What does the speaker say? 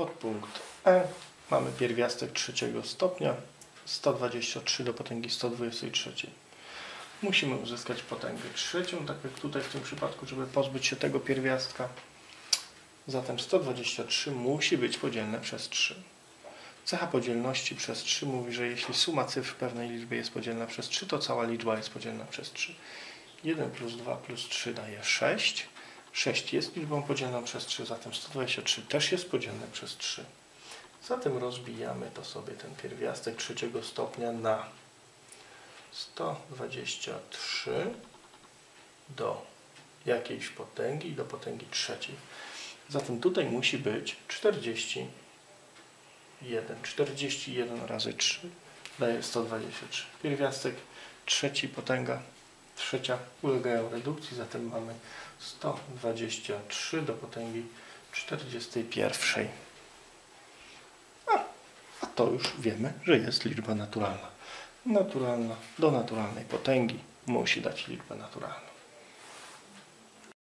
Podpunkt E. Mamy pierwiastek trzeciego stopnia 123 do potęgi 123. Musimy uzyskać potęgę trzecią, tak jak tutaj w tym przypadku, żeby pozbyć się tego pierwiastka. Zatem 123 musi być podzielne przez 3. Cecha podzielności przez 3 mówi, że jeśli suma cyfr pewnej liczby jest podzielna przez 3, to cała liczba jest podzielna przez 3. 1 plus 2 plus 3 daje 6. 6 jest liczbą podzielną przez 3, zatem 123 też jest podzielne przez 3. Zatem rozbijamy to sobie ten pierwiastek trzeciego stopnia na 123 do jakiejś potęgi, do potęgi trzeciej. Zatem tutaj musi być 41. 41 razy 3 daje 123. Pierwiastek trzeci, potęga trzecia ulegają redukcji, zatem mamy 123 do potęgi 41. A, a to już wiemy, że jest liczba naturalna. Naturalna do naturalnej potęgi musi dać liczbę naturalną.